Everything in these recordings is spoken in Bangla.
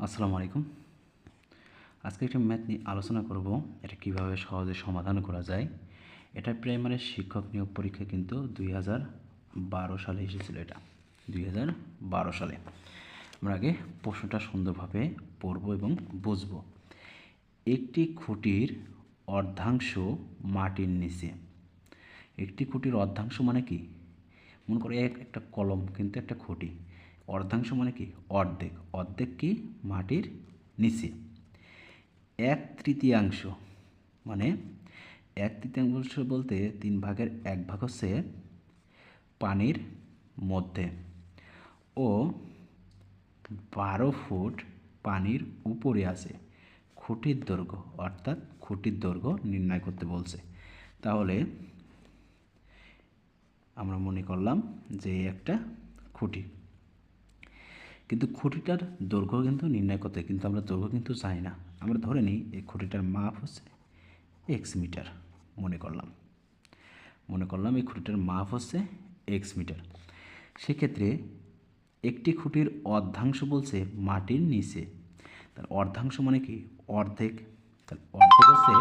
আসসালামু আলাইকুম। আজকে একটা ম্যাথ নিয়ে আলোচনা করব, এটা কীভাবে সহজে সমাধান করা যায়। এটা প্রাইমারি শিক্ষক নিয়োগ পরীক্ষা কিন্তু দুই হাজার বারো সালে এসেছিল এটা। দুই হাজার বারো সালে। আমরা আগে প্রশ্নটা সুন্দরভাবে পড়ব এবং বুঝব। একটি খুঁটির অর্ধাংশ মাটির নিচে। একটি খুঁটির অর্ধাংশ মানে কি? মনে করে এক, একটা কলম, কিন্তু একটা খুঁটি। অর্ধাংশ মানে কি? অর্ধেক। অর্ধেক কি? মাটির নিচে। এক তৃতীয়াংশ মানে এক তৃতীয়াংশ বলতে তিন ভাগের এক ভাগ হচ্ছে পানির মধ্যে। ও বারো ফুট পানির উপরে আছে। খুঁটির দৈর্ঘ্য, অর্থাৎ খুঁটির দৈর্ঘ্য নির্ণয় করতে বলছে। তাহলে আমরা মনে করলাম যে একটা খুঁটি। কিন্তু খুঁটিটার দৈর্ঘ্য কিন্তু নির্ণয় করতে কিন্তু আমরা দৈর্ঘ্য কিন্তু জানি না। আমরা ধরে নিই এই খুঁটিটার মাপ হচ্ছে এক্স মিটার, মনে করলাম। মনে করলাম এই খুঁটিটার মাপ হচ্ছে এক্স মিটার। সেক্ষেত্রে একটি খুঁটির অর্ধাংশ বলছে মাটির নিচে। তার অর্ধাংশ মানে কি? অর্ধেক। তার অর্ধেক হচ্ছে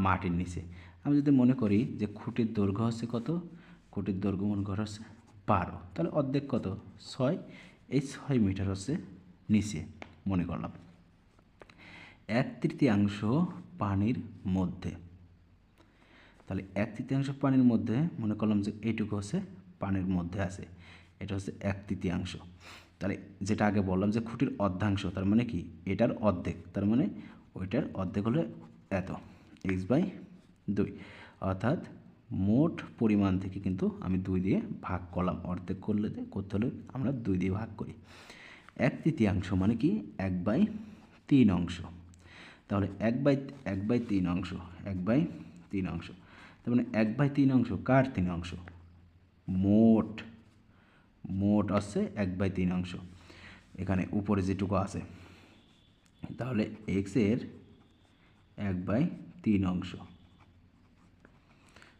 মাটির নিচে। আমি যদি মনে করি যে খুঁটির দৈর্ঘ্য হচ্ছে কত? খুঁটির দৈর্ঘ্য মনে করা হচ্ছে বারো। তাহলে অর্ধেক কত? ছয়। এই ছয় মিটার হচ্ছে নিচে, মনে করলাম। এক তৃতীয়াংশ পানির মধ্যে। তাহলে এক তৃতীয়াংশ পানির মধ্যে, মনে করলাম যে এইটুকু হচ্ছে পানির মধ্যে আছে। এটা হচ্ছে এক তৃতীয়াংশ। তাহলে যেটা আগে বললাম যে খুঁটির অর্ধাংশ, তার মানে কি? এটার অর্ধেক, তার মানে ওইটার অর্ধেক হলে এত এক্স বাই দুই। অর্থাৎ মোট পরিমাণ থেকে কিন্তু আমি দুই দিয়ে ভাগ করলাম। অর্ধেক করলে করতে হলে আমরা দুই দিয়ে ভাগ করি। এক তৃতীয়াংশ মানে কি? এক বাই তিন অংশ। তাহলে এক বাই এক বাই তিন অংশ, এক বাই তিন অংশ। তার মানে এক বাই তিন অংশ কার তিন অংশ? মোট। মোট আছে এক বাই তিন অংশ। এখানে উপরে যেটুকু আছে। তাহলে এক্সের এক বাই তিন অংশ।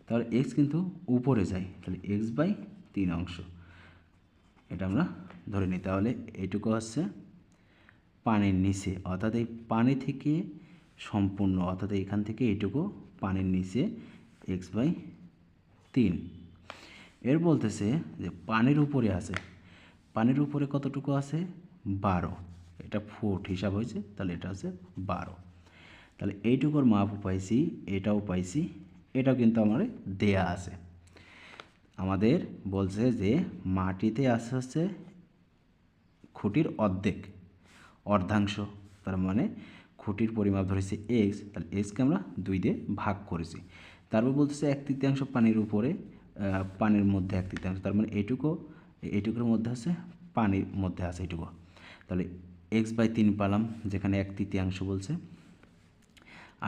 তাহলে এক্স কিন্তু উপরে যায়, তাহলে এক্স বাই তিন অংশ। এটা আমরা ধরে নিই, তাহলে এইটুকু হচ্ছে পানির নিচে। অর্থাৎ এই পানি থেকে সম্পূর্ণ, অর্থাৎ এখান থেকে এইটুকু পানির নিচে এক্স বাই তিন। এর বলতেছে যে পানির উপরে আছে। পানির উপরে কতটুকু আছে? বারো। এটা ফুট হিসাব হয়েছে, তাহলে এটা হচ্ছে বারো। তাহলে এইটুকুর মাপও পাইছি, এটাও পাইছি এটাও কিন্তু আমার দেয়া আছে। আমাদের বলছে যে, মাটিতে আসে হচ্ছে খুঁটির অর্ধেক, অর্ধাংশ। তার মানে খুঁটির পরিমাপ ধরেছে এক্স তাহলে এক্সকে আমরা দুই দিয়ে ভাগ করেছি। তারপর বলতেছে এক তৃতীয়াংশ পানির উপরে পানির মধ্যে এক তৃতীয়াংশ। তার মানে এইটুকু এইটুকুর মধ্যে আছে পানির মধ্যে আছে এইটুকু তাহলে এক্স বাই তিন পালাম, যেখানে এক তৃতীয়াংশ বলছে।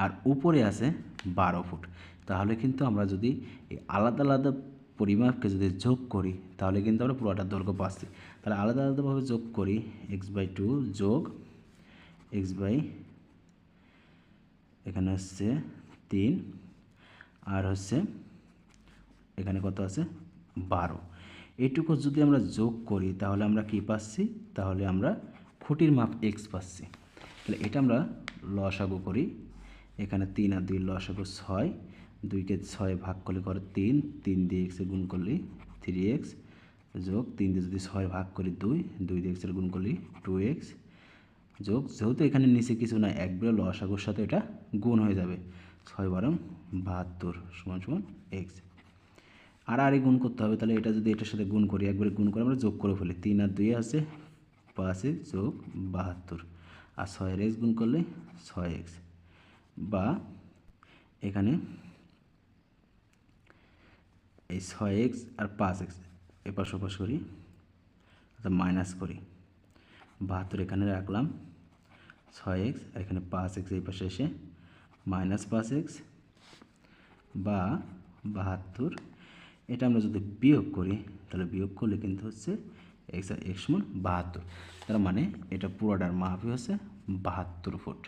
আর উপরে আছে বারো ফুট। তাহলে কিন্তু আমরা যদি আলাদা আলাদা পরিমাপকে যদি যোগ করি, তাহলে কিন্তু আমরা পুরোটা দৈর্ঘ্য পাচ্ছি। তাহলে আলাদা আলাদাভাবে যোগ করি এক্স বাই টু যোগ এক্স বাই এখানে হচ্ছে তিন, আর হচ্ছে এখানে কত আছে? বারো। এইটুকু যদি আমরা যোগ করি, তাহলে আমরা কি পাচ্ছি? তাহলে আমরা খুঁটির মাপ এক্স পাচ্ছি। তাহলে এটা আমরা লসাগু করি। এখানে তিন আর দুই লসাগু ছয়। দুইকে ছয় ভাগ করলে করে তিন তিন দিয়ে এক্সে গুণ করলে থ্রি এক্স যোগ তিন দিয়ে যদি ছয় ভাগ করি দুই দুই দিয়ে এক্সের গুণ করলে টু এক্স যোগ। যেহেতু এখানে নিচে কিছু না এক বেলা লসাগুর সাথে এটা গুণ হয়ে যাবে। ছয় বারো বাহাত্তর সমান সমান এক্স। আর আরে গুণ করতে হবে, তাহলে এটা যদি এটার সাথে গুণ করি, একবারে গুণ করে আমরা যোগ করে ফেলি। তিন আর দুই আছে, পাঁচে যোগ বাহাত্তর। আর ছয়ের এক্স গুণ করলে ছয় এক্স। বা এখানে এই ছয় এক্স আর পাঁচ এক্স, এপাশ ওপাশ করি অর্থাৎ মাইনাস করি। বাহাত্তর এখানে রাখলাম, ছয় এক্স আর এখানে পাঁচ এক্স এই পাশে এসে মাইনাস পাঁচ এক্স বা বাহাত্তর। এটা আমরা যদি বিয়োগ করি, তাহলে বিয়োগ করলে কিন্তু হচ্ছে এক্স আর এক্স সমান বাহাত্তর। তার মানে এটা পুরোটার মাপই হচ্ছে বাহাত্তর ফুট